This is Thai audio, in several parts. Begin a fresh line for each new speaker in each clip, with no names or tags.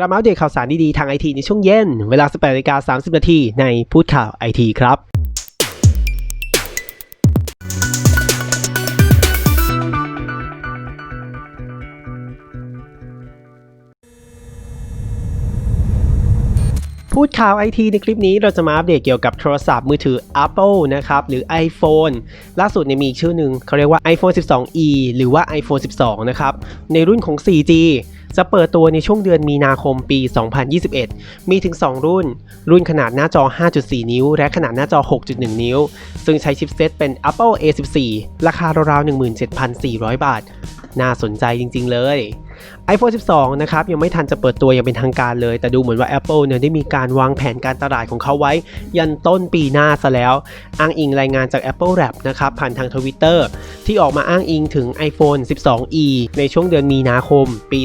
กลับมาอัปเดตข่าวสารดีๆ ทางไอทีในช่วงเย็น เวลา 18นาฬิกา30 นาทีในพูดข่าวไอทีครับพูดข่าวไอทีในคลิปนี้เราจะมาอัปเดตเกี่ยวกับโทรศัพท์มือถือ Apple นะครับ หรือ iPhone ล่าสุดเนี่ยมีอีกชื่อหนึ่งเขาเรียกว่า iPhone 12e หรือว่า iPhone 12 นะครับ ในรุ่นของ 4G จะเปิดตัวในช่วงเดือนมีนาคมปี 2021 มีถึง 2 รุ่น รุ่นขนาดหน้าจอ 5.4 นิ้ว และขนาดหน้าจอ 6.1 นิ้ว ซึ่งใช้ชิปเซตเป็น Apple A14 ราคาราวๆ17,400 บาท น่าสนใจจริง ๆ เลย iPhone 12 นะครับ ยังไม่ทันจะเปิดตัวอย่างเป็นทางการเลย แต่ดูเหมือนว่า Apple เนี่ยได้มีการวางแผนการตลาดของเขาไว้ ยันต้นปีหน้าซะแล้ว อ้างอิงรายงานจาก Apple Lab นะครับ ผ่านทาง Twitter ที่ออกมาอ้างอิงถึง iPhone 12e ในช่วงเดือนมีนาคม ปี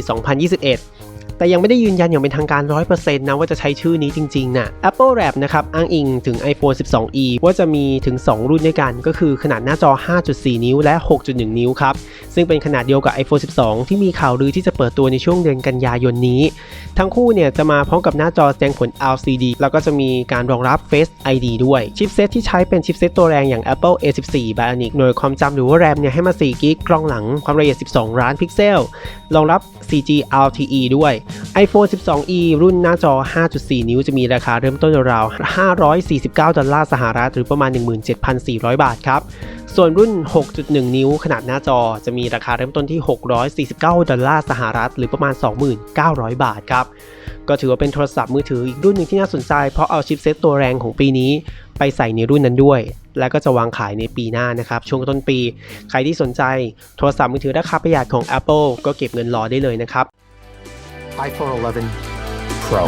2021 แต่ยังไม่ได้ยืนยันอย่างเป็นทางการ 100%นะว่าจะใช้ชื่อนี้จริงๆนะ Apple Lab นะครับอ้างอิงถึง iPhone 12e ว่าจะมีถึง 2 รุ่นด้วยกัน ก็คือขนาดหน้าจอ 5.4 นิ้วและ 6.1 นิ้วครับ ซึ่งเป็นขนาดเดียวกับ iPhone 12 ที่มีข่าวลือที่จะเปิดตัวในช่วงเดือนกันยายนนี้ ทั้งคู่เนี่ยจะมาพร้อมกับหน้าจอแสดงผล LCD แล้วก็จะมีการรองรับ Face ID ด้วยชิปเซตที่ใช้เป็นชิปเซตตัวแรงอย่าง Apple A14 Bionic หน่วยความจำหรือว่า RAM เนี่ยให้มา4กิกกล้องหลังความละเอียด 12 ล้านพิกเซลรองรับ 4G LTE ด้วย iPhone 12e รุ่นหน้าจอ 5.4 นิ้วจะมีราคาเริ่มต้นราว 549 ดอลลาร์สหรัฐ หรือประมาณ 17,400 บาทครับ ส่วนรุ่น 6.1 นิ้วขนาดหน้าจอจะมีราคาเริ่มต้นที่ 649 ดอลลาร์สหรัฐ หรือประมาณ 2,900 บาทครับ ก็ถือว่าเป็นโทรศัพท์มือถืออีกรุ่นหนึ่งที่น่าสนใจ เพราะเอาชิปเซตตัวแรงของปีนี้ไปใส่ในรุ่นนั้นด้วย และก็จะวางขายในปีหน้านะครับ ช่วงต้นปี ใครที่สนใจโทรศัพท์มือถือราคาประหยัดของ Apple ก็เก็บเงินรอได้เลยนะครับ
iPhone 11 Pro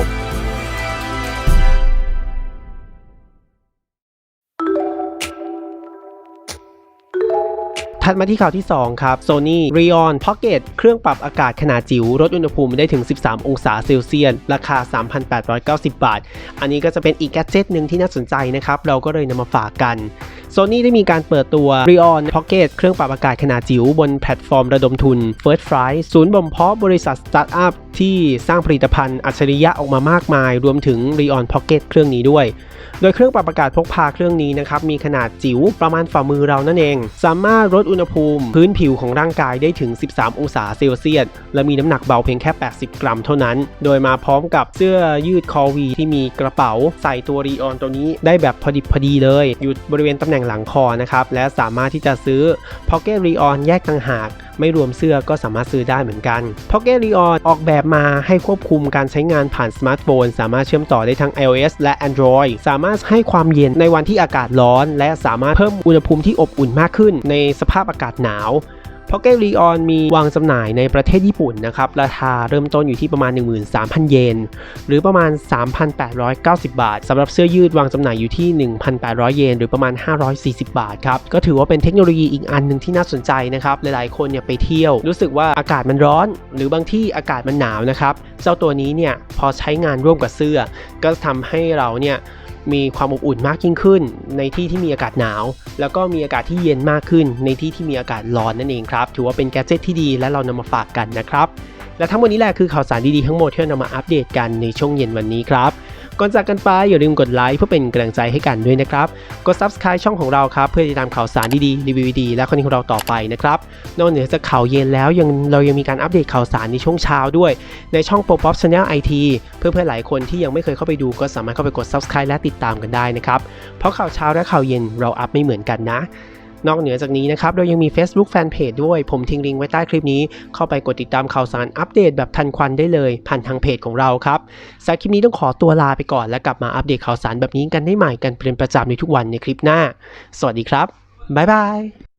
ถัดมาที่ข่าวที่ 2 ครับ Sony Rayon Pocket เครื่องปรับอากาศขนาดจิ๋วลดอุณหภูมิได้ถึง 13 องศาเซลเซียส ราคา 3,890 บาท อันนี้ก็จะเป็นอีกแกดเจิตหนึ่งที่น่าสนใจนะครับ เราก็เลยนำมาฝากกัน Sony ได้มีการเปิดตัว Rayon Pocket เครื่องปรับอากาศขนาดจิ๋วบนแพลตฟอร์มระดมทุน First Flight ศูนย์บ่มเพาะบริษัทสตาร์ทอัพ ที่สร้างผลิตภัณฑ์อัจฉริยะออกมามากมาย รวมถึง Rayon Pocket เครื่องนี้ด้วย โดยเครื่องปรับอากาศพกพาเครื่องนี้นะครับมีขนาดจิ๋วประมาณฝ่ามือเรานั่นเอง สามารถลดอุณหภูมิ พื้นผิวของร่างกายได้ถึง 13 องศาเซลเซียส และมีน้ำหนักเบาเพียงแค่ 80 กรัมเท่านั้น โดยมาพร้อมกับเสื้อยืดคอวีที่มีกระเป๋า ใส่ตัวรีออนตัวนี้ได้แบบพอดิบพอดีเลย อยู่บริเวณตำแหน่งหลังคอนะครับและสามารถที่จะซื้อ Pocket r e o n แยกต่างหาก ไม่รวมเสื้อก็สามารถซื้อได้เหมือนกัน Pocket Leon ออกแบบมาให้ควบคุมการใช้งานผ่านสมาร์ทโฟน สามารถเชื่อมต่อได้ทั้ง iOS และ Android สามารถให้ความเย็นในวันที่อากาศร้อน และสามารถเพิ่มอุณหภูมิที่อบอุ่นมากขึ้นในสภาพอากาศหนาว Pocket r e o n มีวางจำหน่ายในประเทศญี่ปุ่นนะครับ ราคาเริ่มต้นอยู่ที่ประมาณ 13,000 เยน หรือประมาณ 3,890 บาทสำหรับเสื้อยืดวางจำหน่ายอยู่ที่ 1,800 เยน หรือประมาณ 540 บาทครับ ก็ถือว่าเป็นเทคโนโลยีอีกอันหนึ่งที่น่าสนใจนะครับ หลายๆ คนเนี่ยไปเที่ยว รู้สึกว่าอากาศมันร้อน หรือบางที่อากาศมันหนาวนะครับ เจ้าตัวนี้เนี่ยพอใช้งานร่วมกับเสื้อ ก็ทำให้เราเนี่ย มีความอบอุ่นมากยิ่งขึ้น ในที่ที่มีอากาศหนาว แล้วก็มีอากาศที่เย็นมากขึ้น ในที่ที่มีอากาศร้อนนั่นเองครับ ถือว่าเป็นแกดเจิตที่ดีและเรานำมาฝากกันนะครับ และทั้งหมดนี้แหละคือข่าวสารดีๆทั้งหมดที่เรานำมาอัปเดตกันในช่วงเย็นวันนี้ครับ ก่อนจากกันไปอย่าลืมกดไลค์เพื่อเป็นกำลังใจให้กันด้วยนะครับ กด subscribe ช่องของเราครับ เพื่อติดตามข่าวสารดีๆรีวิวดีและคอนเทนต์ของเราต่อไปนะครับ นอกเหนือจากข่าวเย็นแล้วยังเรายังมีการอัปเดตข่าวสารในช่วงเช้าด้วย ในช่อง Pop Pop Channel IT เพื่อนๆหลายคนที่ยังไม่เคยเข้าไปดูก็สามารถเข้าไปกด subscribe และติดตามกันได้นะครับ เพราะข่าวเช้าและข่าวเย็นเราอัพไม่เหมือนกันนะ นอกเหนือจากนี้นะครับเรายังมี Facebook Fanpage ด้วย ผมทิ้งลิงก์ไว้ใต้คลิปนี้ เข้าไปกดติดตามข่าวสารอัปเดตแบบทันควันได้เลยผ่านทางเพจของเราครับสำหรับคลิปนี้ต้องขอตัวลาไปก่อน และกลับมาอัปเดตข่าวสารแบบนี้กันได้ใหม่กันเป็นประจำในทุกวันในคลิปหน้า สวัสดีครับบ๊ายบาย